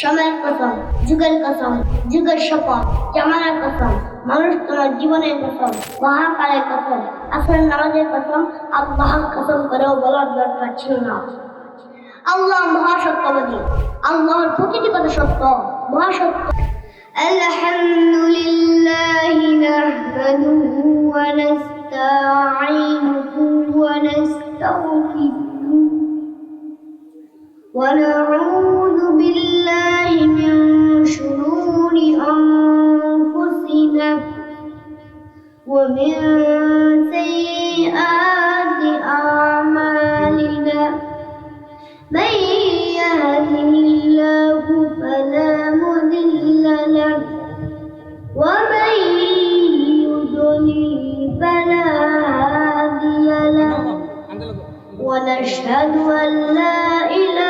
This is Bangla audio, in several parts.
সময়ের কসম, যুগের কসম, যুগের শপথ জামানার কসম মানুষ তোমার জীবনের কসম, মহাকালের কসম আসল নামাজের কসম আর মহা কসম করেও বলার দরকার ছিল না। আল্লাহ মহাসত্যবাদী, আল্লাহর প্রতিটি কথা সত্য, মহাসত্য। الحمد لله نحمده ونستعينه ونستغفره ونعوذ ومن سيئات أعمالنا من الله فلا له ومن فلا هادي له ونشهد أن لا إله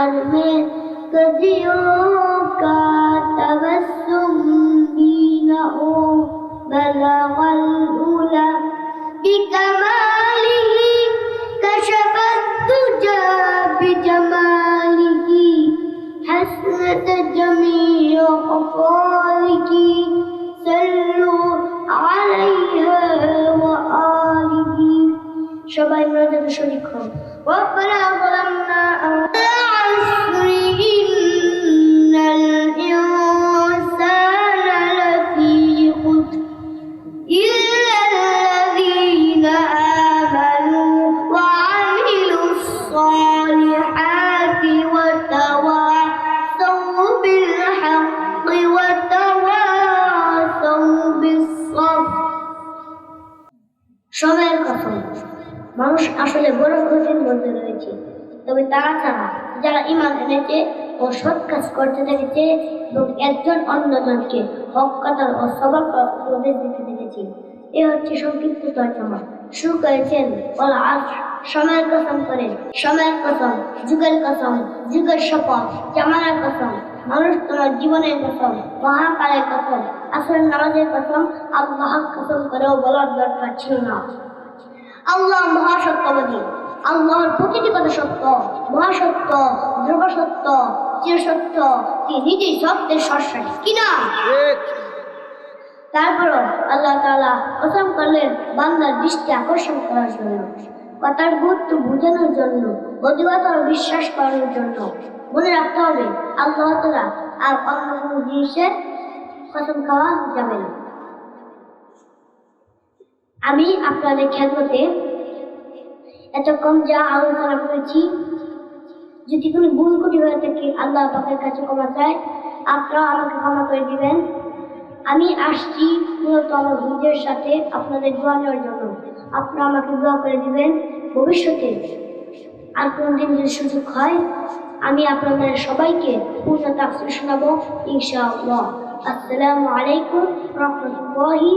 আর में कजियो যারা ইমান এনেছে ও সৎ কাজ করতে দেখেছে এবং একজন অন্যজনকে হক কথা ও সবল উপদেশ দিতে দেখেছি। এ হচ্ছে সংক্ষিপ্ত তর্জমা। শুরু করেছেন ওলা আস সময়ের কসম করে, সময়ের কসম, যুগের কসম, যুগের শপথ, জামানার কসম, মানুষ তোমার জীবনের কসম, মহাকালের কসম আসল নামাজের কসম আল্লাহ কসম করেও বলার দরকার ছিল না। আল্লাহ মহাসত্যবাদী। আল্লাহর প্রতিটি কথা সত্য, মহাসত্য ধ্রুব সত্য চিরসত্য তিনি নিজেই সত্যের সর্ষাটি কিনা তারপরও আল্লাহ তাআলা কসম করলেন, বান্দার দৃষ্টি আকর্ষণ করার জন্য, কথার গুরুত্ব বোঝানোর জন্য অধিকতর বিশ্বাস করানোর জন্য। মনে রাখতে হবে, আল্লাহ তাআলা আর অন্য কোনো জিনিসের কসম খাওয়া যাবে না। আমি আপনাদের খেদমতে এতক্ষণ যা আলোচনা করেছি, যদি কোনো ভুল কুটি হয়ে থাকে, আল্লাহ পাকের কাছে ক্ষমা চাই আপনারা আমাকে ক্ষমা করে দিবেন। আমি আসছি মূলত আমার ভুজের সাথে আপনাদের দোয়া নেওয়ার জন্য। আপনারা আমাকে দোয়া করে দিবেন, ভবিষ্যতে আর কোনোদিন যদি সুযোগ হয়, আমি আপনাদের সবাইকে পূর্ণ তাফসির শোনাবো, ইনশাআল্লাহ। আসসালামু আলাইকুম রহমতুল্লাহি